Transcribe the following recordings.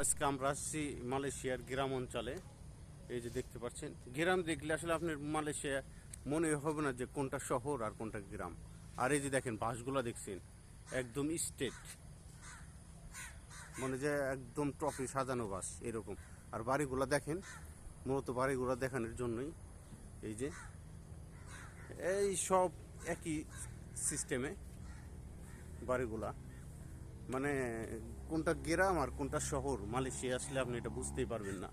আজকে আমরা আসছি মালয়েশিয়ার গ্রাম অঞ্চলে। এই যে দেখতে পাচ্ছেন, গ্রাম দেখলে আসলে আপনার মালয়েশিয়া মনে হবে না যে কোনটা শহর আর কোনটা গ্রাম। আর এই যে দেখেন, বাসগুলো দেখছেন, একদম স্টেট। মানে যে একদম ট্রফি সাজানো বাস, এরকম। আর বাড়িগুলো দেখেন, মূলত বাড়িগুলো দেখানোর জন্যই এই যে, এই সব একই সিস্টেমে বাড়িগুলা। মানে কোনটা গ্রাম আর কোনটা শহর? মালয়েশিয়া আসলে আপনি এটা বুঝতেই পারবেন না।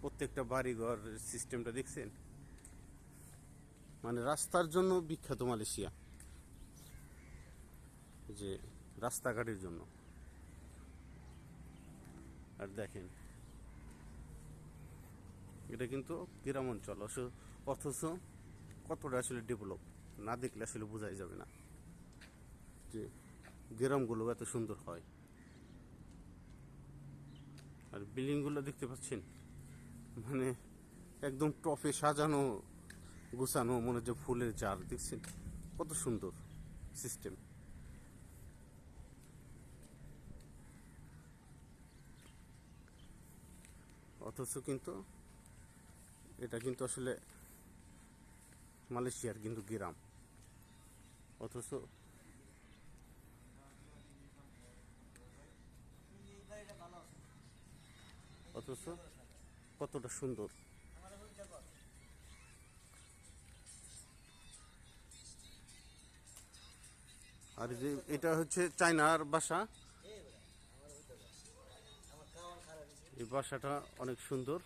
প্রত্যেকটা বাড়িঘর সিস্টেমটা দেখছেন? মানে রাস্তার জন্য বিখ্যাত মালয়েশিয়া। যে রাস্তাঘাটের জন্য। আর দেখেন, এটা কিন্তু গ্রাম অঞ্চল অথচ কতটা আসলে ডেভেলপ না দেখলে আসলে বোঝাই যাবে না। যে গ্রামগুলো এত সুন্দর হয়। আর বিল্ডিংগুলো দেখতে পাচ্ছেন? মানে একদম টপে সাজানো, গোছানো, মনে হচ্ছে ফুলের জার দেখছেন? কত সুন্দর সিস্টেম। অথচ কিন্তু এটা কিন্তু আসলে মালয়েশিয়ার কিন্তু গ্রাম। অথচ অথচ কতটা সুন্দর। আর যে এটা হচ্ছে চায়নার বাসা। এই বাসাটা অনেক সুন্দর।